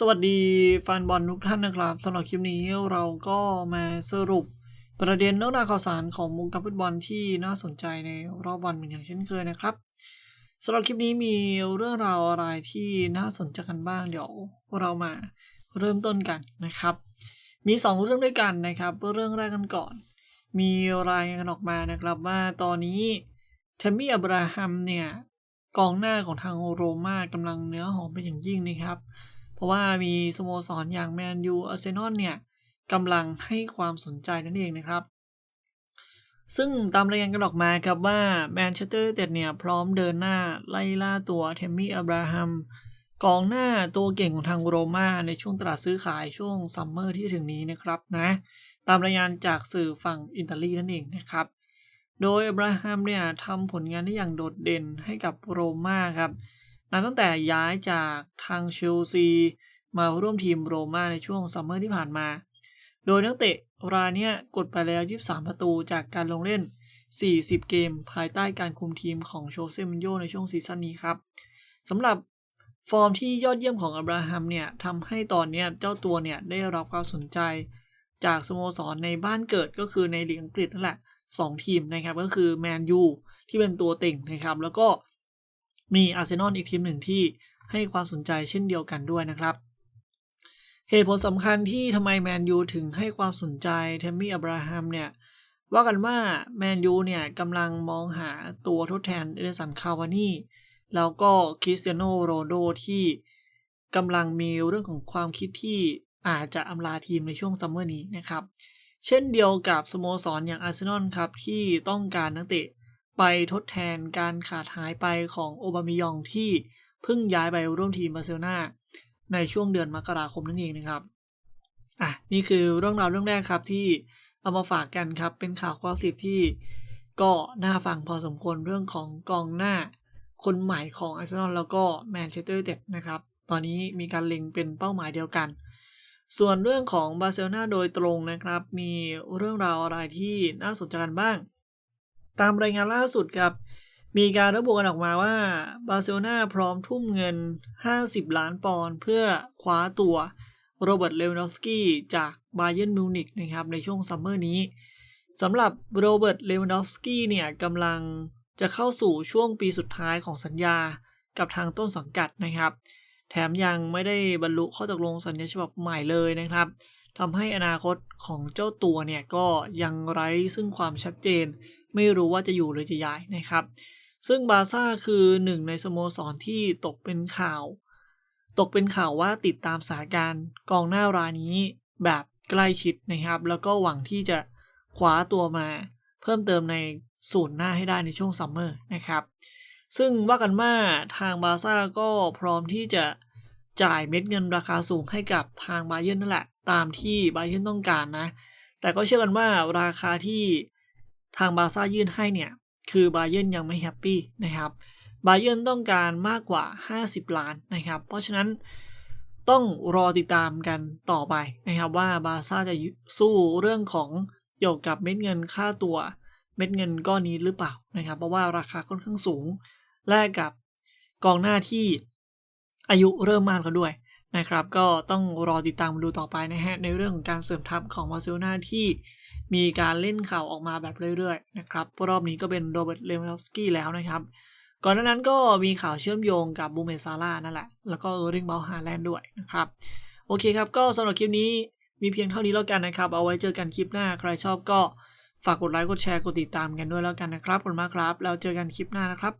สวัสดีแฟนบอลทุกท่านนะครับสำหรับคลิปนี้เราก็มาสรุปประเด็นเรื่องราวข่าวสารของวงการฟุตบอลที่น่าสนใจในรอบวันเหมือนอย่างเช่นเคยนะครับสำหรับคลิปนี้มีเรื่องราวอะไรที่น่าสนใจกันบ้างเดี๋ยวเรามาเริ่มต้นกันนะครับ มี 2 เรื่องด้วยกันนะครับ เรื่องแรกกันก่อน มีรายงานออกมานะครับว่าตอนนี้เทมมี่อับราฮัมเนี่ยกองหน้าของทางโรม่ากำลังเนื้อหอมเป็นอย่างยิ่งนะครับ เพราะว่ามีสโมสรอย่างแมนยูอาร์เซนอลเนี่ยกำลังให้ความสนใจนั่นเองนะครับ ซึ่งตามรายงานกันออกมาครับว่าแมนเชสเตอร์ยูไนเต็ดเนี่ยพร้อมเดินหน้าไล่ล่าตัวเทมมี่อับราฮัมกองหน้าตัวเก่งของทางโรม่าในช่วงตลาดซื้อขายช่วงซัมเมอร์ที่ถึงนี้นะครับนะตามรายงานจากสื่อฝั่งอิตาลีนั่นเองนะครับ โดยอับราฮัมเนี่ยทำผลงานได้อย่างโดดเด่นให้กับโรม่าครับ นับตั้งแต่ย้ายจากทางเชลซีมาร่วมทีมโรม่าในช่วงซัมเมอร์ที่ผ่านมา โดยนักเตะรายนี้กดไปแล้ว 23 ประตูจากการลงเล่น 40 เกมภายใต้การคุมทีมของโชเซมินโยในช่วงซีซั่นนี้ครับสำหรับฟอร์มที่ยอดเยี่ยมของอับราฮัมเนี่ยทำให้ตอนนี้เจ้าตัวเนี่ยได้รับความสนใจ จากสโมสรในบ้านเกิดก็คือในลีกอังกฤษนั่นแหละ 2 ทีมนะครับก็คือแมนยูที่เป็นตัวเต่งนะครับ แล้วก็ มีอาร์เซนอลอีกทีมหนึ่งที่ให้ความสนใจเช่นเดียวกันด้วยนะครับ เหตุผลสำคัญที่ทำไมแมนยูถึงให้ความสนใจเทมมี่อับราฮัมเนี่ยว่ากันว่าแมนยูเนี่ยกำลังมองหาตัวทดแทนเอเดสันคาวานี่แล้วก็คริสเตียโนโรโดที่กำลังมีเรื่องของความคิดที่อาจจะอำลาทีมในช่วงซัมเมอร์นี้นะครับ เช่นเดียวกับสโมสรอย่างอาร์เซนอลครับที่ต้องการนักเตะ ไปทดแทนการขาดหายไปของโอบามิยองที่เพิ่งย้ายไปร่วมทีมบาร์เซโลนาในช่วงเดือนมกราคมนั่นเองนะครับอะนี่คือเรื่องราวเรื่องแรกครับที่เอามาฝากกันครับ เป็นข่าวควอสิบที่ก็น่าฟังพอสมควรเรื่องของกองหน้าคนใหม่ของอาร์เซนอลแล้วก็แมนเชสเตอร์เต็ดนะครับ ตอนนี้มีการเล็งเป็นเป้าหมายเดียวกัน ส่วนเรื่องของบาร์เซโลนาโดยตรงนะครับ มีเรื่องราวอะไรที่น่าสนใจกันบ้าง ตามรายงานล่าสุดครับ มีการระบุกันออกมาว่าบาร์เซโลนาพร้อมทุ่มเงิน 50 ล้านปอนด์เพื่อคว้าตัวโรเบิร์ตเลวานอฟสกี้จากบาเยิร์นมิวนิกนะครับในช่วงซัมเมอร์นี้สำหรับโรเบิร์ตเลวานอฟสกี้เนี่ยกำลังจะเข้าสู่ช่วงปีสุดท้ายของสัญญากับทางต้นสังกัดนะครับ แถมยังไม่ได้บรรลุข้อตกลงสัญญาฉบับใหม่เลยนะครับทำให้อนาคตของเจ้าตัวเนี่ยก็ยังไร้ซึ่งความชัดเจน ไม่รู้ว่าจะอยู่หรือจะย้ายนะครับ ซึ่งบาซ่าคือหนึ่งในสโมสรที่ตกเป็นข่าว ตกเป็นข่าวว่าติดตามสถานการณ์กองหน้ารายนี้แบบใกล้ชิดนะครับ แล้วก็หวังที่จะคว้าตัวมาเพิ่มเติมในศูนย์หน้าให้ได้ในช่วงซัมเมอร์นะครับ ซึ่งว่ากันว่าทางบาซ่าก็พร้อมที่จะจ่ายเม็ดเงินราคาสูงให้กับทางบาเยิร์นนั่นแหละ ตามที่บาเยิร์นต้องการนะ แต่ก็เชื่อกันว่าราคาที่ ทางบาซ่ายื่นให้เนี่ย คือบาเยินยังไม่แฮปปี้นะครับบาเยินต้องการมากกว่า 50 ล้านนะครับ เพราะฉะนั้นต้องรอติดตามกันต่อไปนะครับว่าบาซ่าจะสู้เรื่องของเกี่ยวกับเม็ดเงินค่าตัวเม็ดเงินก้อนนี้หรือเปล่านะครับ เพราะว่าราคาค่อนข้างสูง แลกกับกองหน้าที่อายุเริ่มมากแล้วด้วย นะครับ ก็ต้องรอติดตามดูต่อไปนะฮะ ในเรื่องของการเสริมทัพของบาร์เซโลนาที่มีการเล่นข่าวออกมาแบบเรื่อยๆนะครับรอบนี้ก็เป็นโรเบิร์ตเลวานอฟสกี้แล้วนะครับ ก่อนหน้านั้นก็มีข่าวเชื่อมโยงกับบูเมซาร่านั่นแหละ แล้วก็เออริงเบลฮาแลนด์ด้วยนะครับ โอเคครับ ก็สำหรับคลิปนี้มีเพียงเท่านี้แล้วกันนะครับ เอาไว้เจอกันคลิปหน้า ใครชอบก็ฝากกดไลค์ กดแชร์ กดติดตามกันด้วยแล้วกันนะครับขอบคุณมากครับ แล้วเจอกันคลิปหน้านะครับ